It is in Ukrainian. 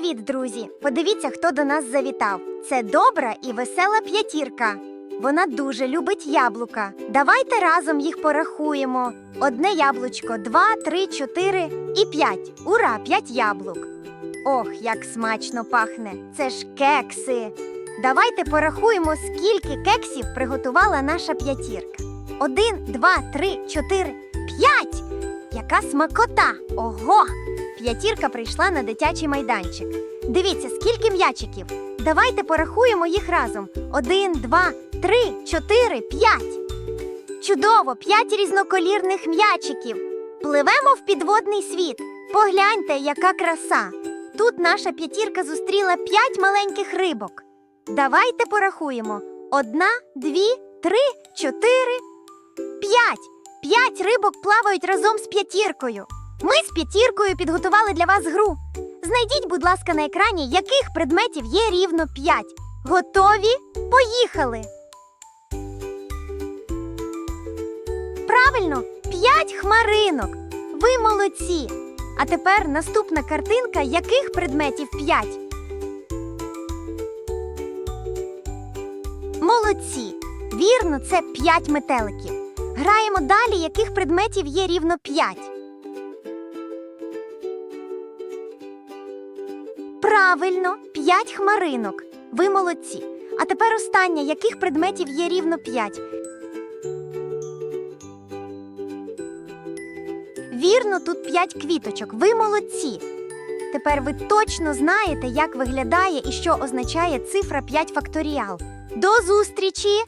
Привіт, друзі! Подивіться, хто до нас завітав. Це добра і весела п'ятірка. Вона дуже любить яблука. Давайте разом їх порахуємо. Одне яблучко, два, три, чотири і п'ять. Ура! П'ять яблук. Ох, як смачно пахне! Це ж кекси. Давайте порахуємо, скільки кексів приготувала наша п'ятірка. Один, два, три, чотири, п'ять. Яка смакота! Ого! П'ятірка прийшла на дитячий майданчик. Дивіться, скільки м'ячиків. Давайте порахуємо їх разом. Один, два, три, чотири, п'ять. Чудово! П'ять різноколірних м'ячиків. Пливемо в підводний світ. Погляньте, яка краса. Тут наша п'ятірка зустріла п'ять маленьких рибок. Давайте порахуємо: одна, дві, три, чотири, п'ять. П'ять рибок плавають разом з п'ятіркою. Ми з п'ятіркою підготували для вас гру. Знайдіть, будь ласка, на екрані, яких предметів є рівно п'ять. Готові? Поїхали! Правильно, п'ять хмаринок. Ви молодці. А тепер наступна картинка, яких предметів п'ять. Молодці. Вірно, це п'ять метеликів. Граємо далі, яких предметів є рівно п'ять. Правильно, п'ять хмаринок. Ви молодці. А тепер останнє, яких предметів є рівно п'ять. Вірно, тут п'ять квіточок. Ви молодці. Тепер ви точно знаєте, як виглядає і що означає цифра 5 факторіал. До зустрічі!